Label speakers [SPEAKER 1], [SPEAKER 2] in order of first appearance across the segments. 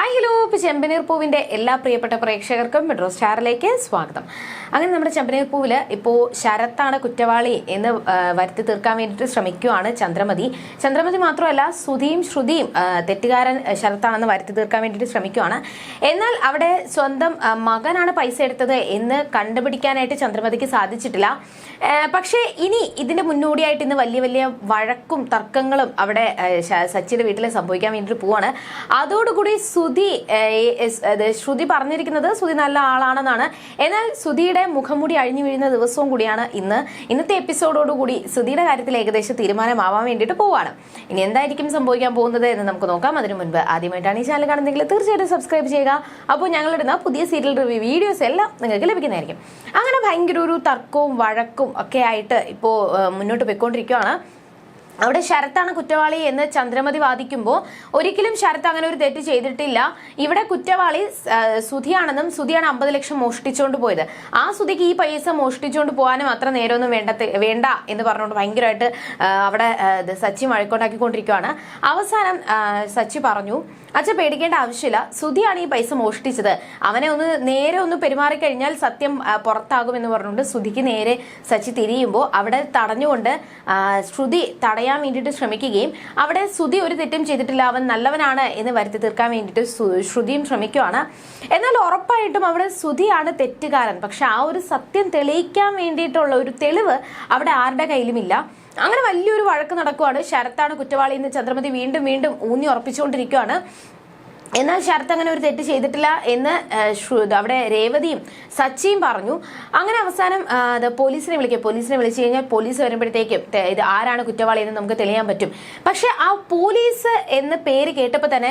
[SPEAKER 1] Hi hello. ഇപ്പോൾ ചെമ്പനീർ പൂവിന്റെ എല്ലാ പ്രിയപ്പെട്ട പ്രേക്ഷകർക്കും മെട്രോ സ്റ്റാറിലേക്ക് സ്വാഗതം. അങ്ങനെ നമ്മുടെ ചെമ്പനീർ പൂവിൽ ഇപ്പോൾ ശരത്താണ് കുറ്റവാളി എന്ന് വരുത്തി തീർക്കാൻ വേണ്ടിയിട്ട് ശ്രമിക്കുകയാണ് ചന്ദ്രമതി. ചന്ദ്രമതി മാത്രമല്ല ശ്രുതിയും ശ്രുതിയും തെറ്റുകാരൻ ശരത്താണെന്ന് വരുത്തി തീർക്കാൻ വേണ്ടിയിട്ട് ശ്രമിക്കുകയാണ് എന്നാൽ അവിടെ സ്വന്തം മകനാണ് പൈസ എടുത്തത് എന്ന് കണ്ടുപിടിക്കാനായിട്ട് ചന്ദ്രമതിക്ക് സാധിച്ചിട്ടില്ല. പക്ഷേ ഇനി ഇതിന്റെ മുന്നോടിയായിട്ട് ഇന്ന് വലിയ വലിയ വഴക്കും തർക്കങ്ങളും അവിടെ സച്ചിന്റെ വീട്ടിൽ സംഭവിക്കാൻ വേണ്ടിയിട്ട് പോവാണ്. അതോടുകൂടി അത് ശ്രുതി പറഞ്ഞിരിക്കുന്നത് ശ്രുതി നല്ല ആളാണെന്നാണ്. എന്നാൽ ശ്രുതിയുടെ മുഖംമൂടി അഴിഞ്ഞു വീഴുന്ന ദിവസവും കൂടിയാണ് ഇന്ന്. ഇന്നത്തെ എപ്പിസോഡോടുകൂടി ശ്രുതിയുടെ കാര്യത്തിൽ ഏകദേശം തീരുമാനമാവാൻ വേണ്ടിയിട്ട് പോവാണ്. ഇനി എന്തായിരിക്കും സംഭവിക്കാൻ പോകുന്നത് എന്ന് നമുക്ക് നോക്കാം. അതിനു മുൻപ് ആദ്യമായിട്ടാണ് ഈ ചാനൽ കാണുന്നതെങ്കിൽ തീർച്ചയായിട്ടും സബ്സ്ക്രൈബ് ചെയ്യുക. അപ്പോൾ ഞങ്ങളിടുന്ന പുതിയ സീരിയൽ റിവ്യൂ വീഡിയോസ് എല്ലാം നിങ്ങൾക്ക് ലഭിക്കുന്നതായിരിക്കും. അങ്ങനെ ഭയങ്കര ഒരു തർക്കവും വഴക്കും ഒക്കെ ആയിട്ട് ഇപ്പോൾ മുന്നോട്ട് പോയിക്കൊണ്ടിരിക്കുകയാണ് അവിടെ ശരത്താണ് കുറ്റവാളി എന്ന് ചന്ദ്രമതി വാദിക്കുമ്പോൾ ഒരിക്കലും ശരത്ത് അങ്ങനെ ഒരു തെറ്റ് ചെയ്തിട്ടില്ല. ഇവിടെ കുറ്റവാളി സുധിയാണെന്നും സുധിയാണ് അമ്പത് ലക്ഷം മോഷ്ടിച്ചുകൊണ്ട് പോയത്. ആ സുധിക്ക് ഈ പൈസ മോഷ്ടിച്ചുകൊണ്ട് പോകാനും അത്ര നേരമൊന്നും വേണ്ട വേണ്ട എന്ന് പറഞ്ഞുകൊണ്ട് ഭയങ്കരമായിട്ട് അവിടെ സച്ചി വഴക്കുണ്ടാക്കിക്കൊണ്ടിരിക്കുകയാണ് അവസാനം സച്ചി പറഞ്ഞു അച്ഛൻ പേടിക്കേണ്ട ആവശ്യമില്ല. സുധിയാണ് ഈ പൈസ മോഷ്ടിച്ചത്. അവനെ ഒന്ന് നേരെ ഒന്ന് പെരുമാറിക്കഴിഞ്ഞാൽ സത്യം പുറത്താകുമെന്ന് പറഞ്ഞുകൊണ്ട് സുധിക്ക് നേരെ സച്ചി തിരിയുമ്പോൾ അവിടെ തടഞ്ഞുകൊണ്ട് ശ്രുതി തടയാൻ വേണ്ടിയിട്ട് ശ്രമിക്കുകയും അവിടെ ശ്രുതി ഒരു തെറ്റും ചെയ്തിട്ടില്ല അവൻ നല്ലവനാണ് എന്ന് വരുത്തി തീർക്കാൻ വേണ്ടിയിട്ട് ശ്രുതിയും ശ്രമിക്കുകയാണ് എന്നാൽ ഉറപ്പായിട്ടും അവിടെ ശ്രുതിയാണ് തെറ്റുകാരൻ. പക്ഷെ ആ ഒരു സത്യം തെളിയിക്കാൻ വേണ്ടിയിട്ടുള്ള ഒരു തെളിവ് അവിടെ ആരുടെ കയ്യിലുമില്ല. അങ്ങനെ വലിയൊരു വഴക്ക് നടക്കുവാണ്. ശരത്താണ് കുറ്റവാളി എന്ന് ചന്ദ്രമതി വീണ്ടും വീണ്ടും ഊന്നി ഉറപ്പിച്ചുകൊണ്ടിരിക്കുകയാണ് എന്നാൽ ശരത്ത് അങ്ങനെ ഒരു തെറ്റ് ചെയ്തിട്ടില്ല എന്ന് അവിടെ രേവതിയും സച്ചിയും പറഞ്ഞു. അങ്ങനെ അവസാനം പോലീസിനെ വിളിക്കുക പോലീസിനെ വിളിച്ചു കഴിഞ്ഞാൽ പോലീസ് വരുമ്പോഴത്തേക്കും ഇത് ആരാണ് കുറ്റവാളി എന്ന് നമുക്ക് തെളിയാൻ പറ്റും. പക്ഷെ ആ പോലീസ് എന്ന പേര് കേട്ടപ്പോൾ തന്നെ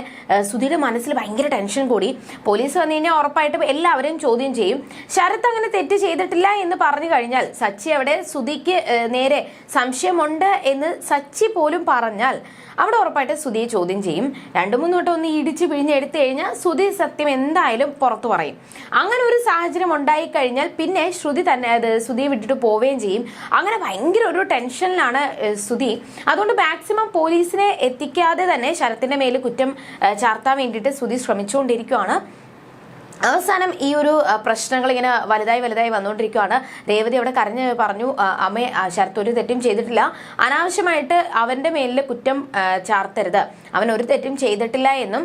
[SPEAKER 1] സുധീരുടെ മനസ്സിൽ ഭയങ്കര ടെൻഷൻ കൂടി. പോലീസ് വന്നു കഴിഞ്ഞാൽ ഉറപ്പായിട്ടും എല്ലാവരെയും ചോദ്യം ചെയ്യും. ശരത് അങ്ങനെ തെറ്റ് ചെയ്തിട്ടില്ല എന്ന് പറഞ്ഞു കഴിഞ്ഞാൽ സച്ചി അവിടെ സുധിക്ക് നേരെ സംശയമുണ്ട് എന്ന് സച്ചി പോലും പറഞ്ഞാൽ അവിടെ ഉറപ്പായിട്ട് സുധിയെ ചോദ്യം ചെയ്യും. രണ്ടു മൂന്ന് വട്ടം ഒന്ന് ഇടിച്ചു പിഴിഞ്ഞ് എടുത്തു കഴിഞ്ഞാൽ ശ്രുതി സത്യം എന്തായാലും പുറത്തു പറയും. അങ്ങനെ ഒരു സാഹചര്യം ഉണ്ടായി കഴിഞ്ഞാൽ പിന്നെ ശ്രുതി തന്നെ അത് ശ്രുതി വിട്ടിട്ട് പോവുകയും ചെയ്യും. അങ്ങനെ ഭയങ്കര ഒരു ടെൻഷനിലാണ് ശ്രുതി. അതുകൊണ്ട് മാക്സിമം പോലീസിനെ എത്തിക്കാതെ തന്നെ ശരത്തിന്റെ മേൽ കുറ്റം ചാർത്താൻ വേണ്ടിയിട്ട് ശ്രുതി ശ്രമിച്ചുകൊണ്ടിരിക്കുകയാണ് അവസാനം ഈ ഒരു പ്രശ്നങ്ങൾ ഇങ്ങനെ വലുതായി വലുതായി വന്നുകൊണ്ടിരിക്കുകയാണ് രേവതി അവിടെ കരഞ്ഞ് പറഞ്ഞു അമ്മയെ അമ്മേ ശരത്ത് ഒരു തെറ്റും ചെയ്തിട്ടില്ല. അനാവശ്യമായിട്ട് അവന്റെ മേലിൽ കുറ്റം ചാർത്തരുത്. അവൻ ഒരു തെറ്റും ചെയ്തിട്ടില്ല എന്നും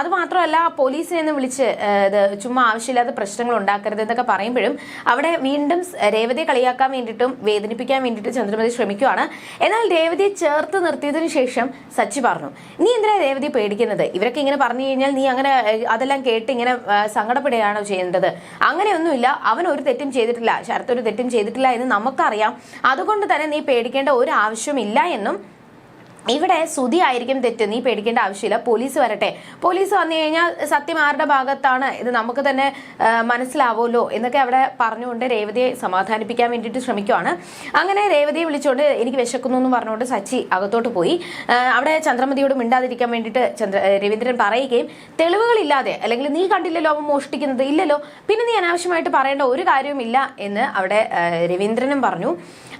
[SPEAKER 1] അത് മാത്രമല്ല പോലീസിനെ ഒന്ന് വിളിച്ച് ഇത് ചുമ്മാ ആവശ്യമില്ലാത്ത പ്രശ്നങ്ങൾ ഉണ്ടാക്കരുത് എന്നൊക്കെ പറയുമ്പോഴും അവിടെ വീണ്ടും രേവതിയെ കളിയാക്കാൻ വേണ്ടിയിട്ടും വേദനിപ്പിക്കാൻ വേണ്ടിയിട്ട് ചന്ദ്രമതി ശ്രമിക്കുകയാണ് എന്നാൽ രേവതിയെ ചേർത്ത് നിർത്തിയതിനു ശേഷം സച്ചി പറഞ്ഞു നീ എന്തിനാ രേവതി പേടിക്കുന്നത്? ഇവരൊക്കെ ഇങ്ങനെ പറഞ്ഞു കഴിഞ്ഞാൽ നീ അങ്ങനെ അതെല്ലാം കേട്ട് ഇങ്ങനെ സങ്കടപ്പെടുകയാണോ ചെയ്യേണ്ടത്? അങ്ങനെയൊന്നുമില്ല. അവൻ ഒരു തെറ്റും ചെയ്തിട്ടില്ല. ശരത്ത് ഒരു തെറ്റും ചെയ്തിട്ടില്ല എന്ന് നമുക്കറിയാം. അതുകൊണ്ട് തന്നെ നീ പേടിക്കേണ്ട ഒരു ആവശ്യമില്ല എന്നും ഇവിടെ സുതി ആയിരിക്കും തെറ്റ്. നീ പേടിക്കേണ്ട ആവശ്യമില്ല. പോലീസ് വരട്ടെ. പോലീസ് വന്നു കഴിഞ്ഞാൽ സത്യം ആരുടെ ഭാഗത്താണ്? ഇത് നമുക്ക് തന്നെ മനസ്സിലാവുമല്ലോ എന്നൊക്കെ അവിടെ പറഞ്ഞുകൊണ്ട് രേവതിയെ സമാധാനിപ്പിക്കാൻ വേണ്ടിയിട്ട് ശ്രമിക്കുവാണ്. അങ്ങനെ രേവതിയെ വിളിച്ചുകൊണ്ട് എനിക്ക് വിശക്കുന്നു എന്ന് പറഞ്ഞുകൊണ്ട് സച്ചി അകത്തോട്ട് പോയി. അവിടെ ചന്ദ്രമതിയോട് മിണ്ടാതിരിക്കാൻ വേണ്ടിയിട്ട് ചന്ദ്ര രവീന്ദ്രൻ പറയുകയും തെളിവുകളില്ലാതെ അല്ലെങ്കിൽ നീ കണ്ടില്ലല്ലോ അവൻ മോഷ്ടിക്കുന്നത് ഇല്ലല്ലോ. പിന്നെ നീ അനാവശ്യമായിട്ട് പറയേണ്ട ഒരു കാര്യവുമില്ല എന്ന് അവിടെ രവീന്ദ്രനും പറഞ്ഞു.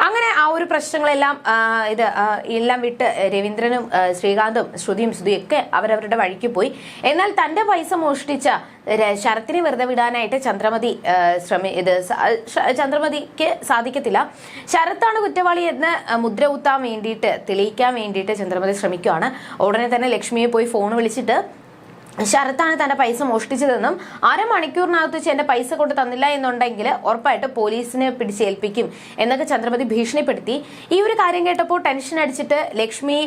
[SPEAKER 1] അങ്ങനെ ആ ഒരു പ്രശ്നങ്ങളെല്ലാം ഇത് എല്ലാം വിട്ട് രവീന്ദ്രനും ശ്രീകാന്തും ശ്രുതിയും ശ്രുതിയും ഒക്കെ അവരവരുടെ വഴിക്ക് പോയി. എന്നാൽ തന്റെ പൈസ മോഷ്ടിച്ച ശരത്തിനെ വെറുതെ വിടാനായിട്ട് ചന്ദ്രമതി ശ്രമി ഇത് ചന്ദ്രമതിക്ക് സാധിക്കത്തില്ല. ശരത്താണ് കുറ്റവാളി എന്ന് മുദ്ര കുത്താൻ വേണ്ടിയിട്ട് തെളിയിക്കാൻ വേണ്ടിയിട്ട് ചന്ദ്രമതി ശ്രമിക്കുകയാണ് ഉടനെ തന്നെ ലക്ഷ്മിയെ പോയി ഫോൺ വിളിച്ചിട്ട് ശരത്താണ് തന്റെ പൈസ മോഷ്ടിച്ചതെന്നും അരമണിക്കൂറിനകത്ത് വെച്ച് എന്റെ പൈസ കൊണ്ട് തന്നില്ല എന്നുണ്ടെങ്കിൽ ഉറപ്പായിട്ട് പോലീസിനെ പിടിച്ചേൽപ്പിക്കും എന്നൊക്കെ ചന്ദ്രമതി ഭീഷണിപ്പെടുത്തി. ഈ ഒരു കാര്യം കേട്ടപ്പോൾ ടെൻഷൻ അടിച്ചിട്ട് ലക്ഷ്മി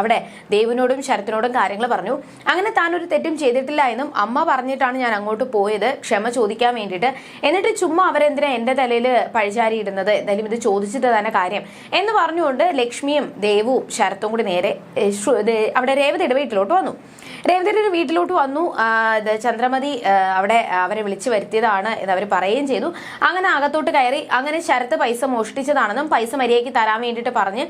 [SPEAKER 1] അവിടെ ദേവിനോടും ശരത്തിനോടും കാര്യങ്ങൾ പറഞ്ഞു. അങ്ങനെ താൻ ഒരു തെറ്റും ചെയ്തിട്ടില്ല എന്നും അമ്മ പറഞ്ഞിട്ടാണ് ഞാൻ അങ്ങോട്ട് പോയത്. ക്ഷമ ചോദിക്കാൻ വേണ്ടിയിട്ട്. എന്നിട്ട് ചുമ്മാ അവരെന്തിനാ എന്റെ തലയിൽ പഴിചാരി ഇടുന്നത് എന്തായാലും ഇത് ചോദിച്ചിട്ട് തന്നെ കാര്യം. എന്ന് പറഞ്ഞുകൊണ്ട് ലക്ഷ്മിയും ദേവും ശരത്തും കൂടി നേരെ അവിടെ രേവതിയുടെ വീട്ടിലോട്ട് വന്നു. ഒരു വീട്ടിലോട്ട് വന്നു. ചന്ദ്രമതി അവിടെ അവരെ വിളിച്ചു വരുത്തിയതാണ് എന്ന് അവർ പറയുകയും ചെയ്തു. അങ്ങനെ അകത്തോട്ട് കയറി അങ്ങനെ ശരത്ത് പൈസ മോഷ്ടിച്ചതാണെന്നും പൈസ മര്യാദയ്ക്ക് തരാൻ വേണ്ടിയിട്ട് പറഞ്ഞ്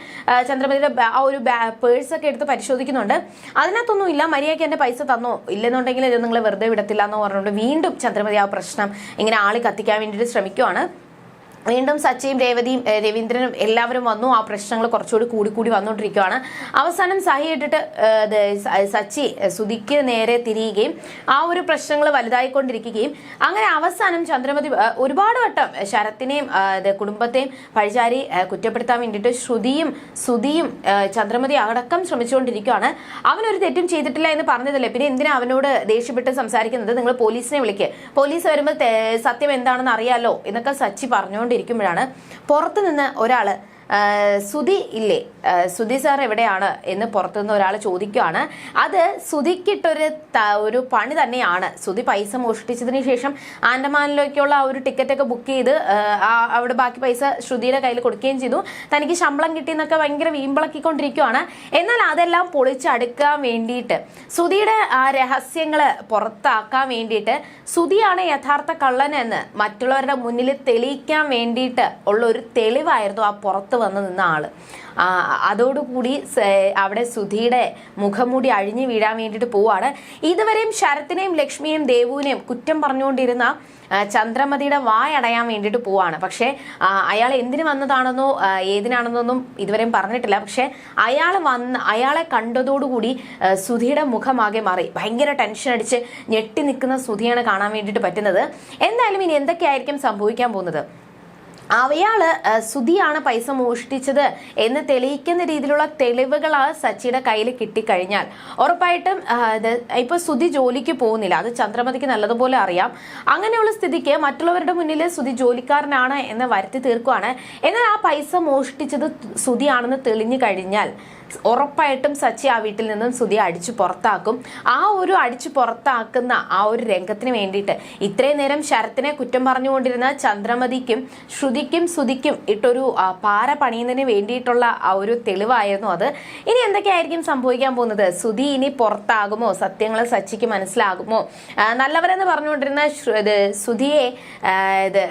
[SPEAKER 1] ചന്ദ്രമതിയുടെ ആ ഒരു പേഴ്സ് ഒക്കെ എടുത്ത് പരിശോധിക്കുന്നുണ്ട്. അതിനകത്തൊന്നും ഇല്ല. മര്യാദയ്ക്ക് എന്റെ പൈസ തന്നോ? ഇല്ലെന്നുണ്ടെങ്കിൽ ഇത് നിങ്ങൾ വെറുതെ വിടത്തില്ല എന്ന് പറഞ്ഞുകൊണ്ട് വീണ്ടും ചന്ദ്രമതി ആ പ്രശ്നം ഇങ്ങനെ ആളി കത്തിക്കാൻ വേണ്ടിയിട്ട് ശ്രമിക്കുവാണ്. വീണ്ടും സച്ചിയും രേവതിയും രവീന്ദ്രനും എല്ലാവരും വന്നു. ആ പ്രശ്നങ്ങൾ കുറച്ചുകൂടി കൂടി കൂടി വന്നുകൊണ്ടിരിക്കുകയാണ് അവസാനം സഹി ഇട്ടിട്ട് സച്ചി സുധിക്ക് നേരെ തിരിയുകയും ആ ഒരു പ്രശ്നങ്ങൾ വലുതായിക്കൊണ്ടിരിക്കുകയും അങ്ങനെ അവസാനം ചന്ദ്രമതി ഒരുപാട് വട്ടം ശരത്തിനെയും കുടുംബത്തെയും പഴിചാരി കുറ്റപ്പെടുത്താൻ വേണ്ടിയിട്ട് ശ്രുതിയും സുധിയും ചന്ദ്രമതി അടക്കം ശ്രമിച്ചുകൊണ്ടിരിക്കുകയാണ് അവനൊരു തെറ്റും ചെയ്തിട്ടില്ല എന്ന് പറഞ്ഞതല്ലേ? പിന്നെ എന്തിനാ അവനോട് ദേഷ്യപ്പെട്ട് സംസാരിക്കുന്നത്? നിങ്ങൾ പോലീസിനെ വിളിക്കുക പോലീസ് വരുമ്പോൾ സത്യം എന്താണെന്ന് അറിയാലോ എന്നൊക്കെ സച്ചി പറഞ്ഞുകൊണ്ടിരിക്കുമ്പോഴാണ് പുറത്തു നിന്ന് ഒരാൾ ആ, സുധി ഇല്ലേ? സുധി സാർ എവിടെയാണ് എന്ന് പുറത്തുനിന്ന് ഒരാൾ ചോദിക്കുകയാണ്. അത് സുധിക്കിട്ടൊരു ഒരു പണി തന്നെയാണ്. സുധി പൈസ മോഷ്ടിച്ചതിന് ശേഷം ആൻഡമാനിലേക്കുള്ള ആ ഒരു ടിക്കറ്റൊക്കെ ബുക്ക് ചെയ്ത് അവിടെ ബാക്കി പൈസ ശ്രുതിയുടെ കയ്യിൽ കൊടുക്കുകയും ചെയ്തു. തനിക്ക് ശമ്പളം കിട്ടിയെന്നൊക്കെ ഭയങ്കര വീമ്പിളക്കിക്കൊണ്ടിരിക്കുകയാണ്. എന്നാൽ അതെല്ലാം പൊളിച്ചടുക്കാൻ വേണ്ടിയിട്ട് സുധിയുടെ ആ രഹസ്യങ്ങൾ പുറത്താക്കാൻ വേണ്ടിയിട്ട് സുധിയാണ് യഥാർത്ഥ കള്ളനെന്ന് മറ്റുള്ളവരുടെ മുന്നിൽ തെളിയിക്കാൻ വേണ്ടിയിട്ട് ഉള്ള ഒരു തെളിവായിരുന്നു ആ പുറത്ത് വന്ന് നിന്ന ആൾ. അതോടുകൂടി അവിടെ സുധിയുടെ മുഖംമൂടി അഴിഞ്ഞു വീഴാൻ വേണ്ടിയിട്ട് പോവാണ്. ഇതുവരെയും ശരത്തിനെയും ലക്ഷ്മിയെയും ദേവുവിനെയും കുറ്റം പറഞ്ഞുകൊണ്ടിരുന്ന ചന്ദ്രമതിയുടെ വായടയാൻ വേണ്ടിയിട്ട് പോവാണ്. പക്ഷേ അയാൾ എന്തിനു വന്നതാണെന്നോ ഏതിനാണെന്നൊന്നും ഇതുവരെയും പറഞ്ഞിട്ടില്ല. പക്ഷേ അയാൾ വന്ന് അയാളെ കണ്ടതോടുകൂടി സുധിയുടെ മുഖമാകെ മാറി. ഭയങ്കര ടെൻഷൻ അടിച്ച് ഞെട്ടി നിൽക്കുന്ന സുധിയാണ് കാണാൻ വേണ്ടിയിട്ട് പറ്റുന്നത്. എന്തായാലും ഇനി എന്തൊക്കെയായിരിക്കും സംഭവിക്കാൻ പോകുന്നത്? അയാൾ ആ, സുധിയാണ് പൈസ മോഷ്ടിച്ചത് എന്ന് തെളിയിക്കുന്ന രീതിയിലുള്ള തെളിവുകൾ ആ സച്ചിയുടെ കയ്യിൽ കിട്ടിക്കഴിഞ്ഞാൽ. ഉറപ്പായിട്ടും ഇപ്പൊ സുധി ജോലിക്ക് പോകുന്നില്ല. അത് ചന്ദ്രമതിക്ക് നല്ലതുപോലെ അറിയാം. അങ്ങനെയുള്ള സ്ഥിതിക്ക് മറ്റുള്ളവരുടെ മുന്നിൽ സുധി ജോലിക്കാരനാണ് എന്ന് വരുത്തി തീർക്കുവാണ്. എന്നാൽ ആ പൈസ മോഷ്ടിച്ചത് സുധിയാണെന്ന് തെളിഞ്ഞു കഴിഞ്ഞാൽ ഉറപ്പായിട്ടും സച്ചി ആ വീട്ടിൽ നിന്നും സുധി അടിച്ചു പുറത്താക്കും. ആ ഒരു അടിച്ചു പുറത്താക്കുന്ന ആ ഒരു രംഗത്തിന് വേണ്ടിയിട്ട് ഇത്രയും നേരം ശരത്തിനെ കുറ്റം പറഞ്ഞുകൊണ്ടിരുന്ന ചന്ദ്രമതിക്കും ശ്രുതിക്കും സുധിക്കും ഇട്ടൊരു പാറ പണിയുന്നതിന് വേണ്ടിയിട്ടുള്ള ആ ഒരു തെളിവായിരുന്നു അത്. ഇനി എന്തൊക്കെയായിരിക്കും സംഭവിക്കാൻ പോകുന്നത്? സുധി ഇനി പുറത്താകുമോ? സത്യങ്ങൾ സച്ചിക്ക് മനസ്സിലാകുമോ? നല്ലവരെന്ന് പറഞ്ഞുകൊണ്ടിരുന്ന സുധിയെ ഇത്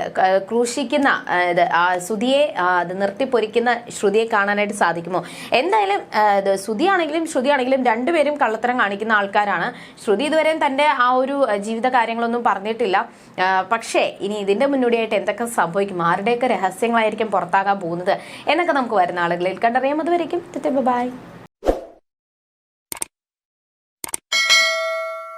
[SPEAKER 1] ക്രൂശിക്കുന്ന ഇത് സുധിയെ അത് നിർത്തിപ്പൊരിക്കുന്ന ശ്രുതിയെ കാണാനായിട്ട് സാധിക്കുമോ? എന്തായാലും ശ്രുതിയാണെങ്കിലും ശ്രുതിയാണെങ്കിലും രണ്ടുപേരും കള്ളത്തരം കാണിക്കുന്ന ആൾക്കാരാണ്. ശ്രുതി ഇതുവരെയും തന്റെ ആ ഒരു ജീവിത കാര്യങ്ങളൊന്നും പറഞ്ഞിട്ടില്ല. പക്ഷേ ഇനി ഇതിന്റെ മുന്നോടിയായിട്ട് എന്തൊക്കെ സംഭവിക്കും? ആരുടെയൊക്കെ രഹസ്യങ്ങളായിരിക്കും പുറത്താകാൻ പോകുന്നത്? എന്നൊക്കെ നമുക്ക് വരുന്ന ആളുകളിൽ കണ്ടറിയാം. അതുവരേക്കും ബൈ.